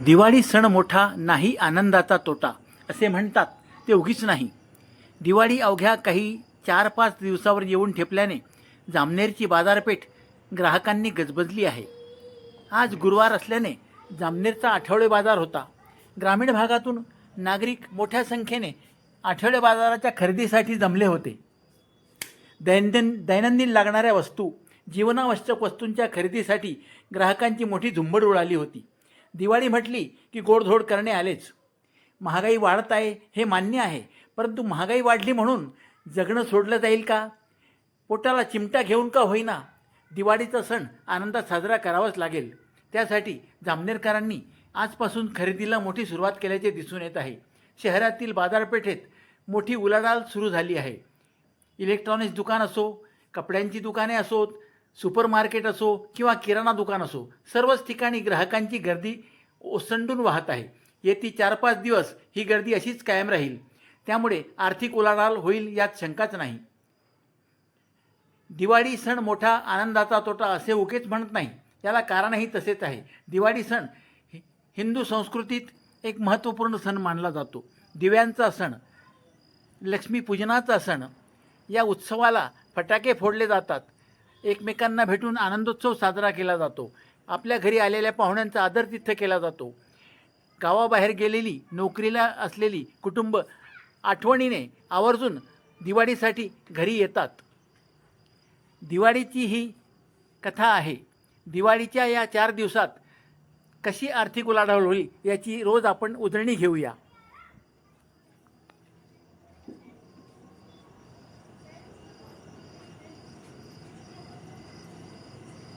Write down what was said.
दिवाळी सण मोठा नाही आनंदाचा तोटा असे म्हणतात. ते उगीच नाही. दिवाळी अवघ्या काही चार पाच दिवसावर येऊन ठेपल्याने जामनेरची बाजारपेठ ग्राहकांनी गजबजली आहे. आज गुरुवार असल्याने जामनेरचा आठवडे बाजार होता. ग्रामीण भागातून नागरिक मोठ्या संख्येने आठवडे बाजाराच्या खरेदीसाठी जमले होते. दैनंदिन दैनंदिन लागणाऱ्या वस्तू जीवनावश्यक वस्तूंच्या खरेदीसाठी ग्राहकांची मोठी झुंबड उडाली होती. दिवाळी म्हटली की गोडधोड करणे आलेच. महागाई वाढत आहे हे मान्य आहे परंतु महागाई वाढली म्हणून जगणं सोडलं जाईल का? पोटाला चिमटा घेऊन का होईना? दिवाळीचा सण आनंदात साजरा करावाच लागेल. त्यासाठी जामनेरकरांनी आजपासून खरेदीला मोठी सुरुवात केल्याचे दिसून येत आहे. शहरातील बाजारपेठेत मोठी उलाढाल सुरू झाली आहे. इलेक्ट्रॉनिक्स दुकान असो कपड्यांची दुकाने असोत सुपर मार्केट असो किंवा किराणा दुकान असो सर्वच ठिकाणी ग्राहकांची गर्दी ओसंडून वाहत आहे. येती चार पाच दिवस ही गर्दी अशीच कायम राहील. त्यामुळे आर्थिक उलाढाल होईल यात शंकाच नाही. दिवाळी सण मोठा आनंदाचा तोटा असे उकेच म्हणत नाही. याला कारणही तसेच आहे. दिवाळी सण हि- हिंदू संस्कृतीत एक महत्त्वपूर्ण सण मानला जातो. दिव्यांचा सण लक्ष्मीपूजनाचा सण या उत्सवाला फटाके फोडले जातात. एकमेकांना भेटून आनंदोत्सव साजरा केला जातो. आपल्या घरी आलेल्या पाहुण्यांचा आदर तिथं केला जातो. गावाबाहेर गेलेली नोकरीला असलेली कुटुंब आठवणीने आवर्जून दिवाळीसाठी घरी येतात. दिवाळीची ही कथा आहे. दिवाळीच्या या चार दिवसात कशी आर्थिक उलाढाल होईल याची रोज आपण उजळणी घेऊया.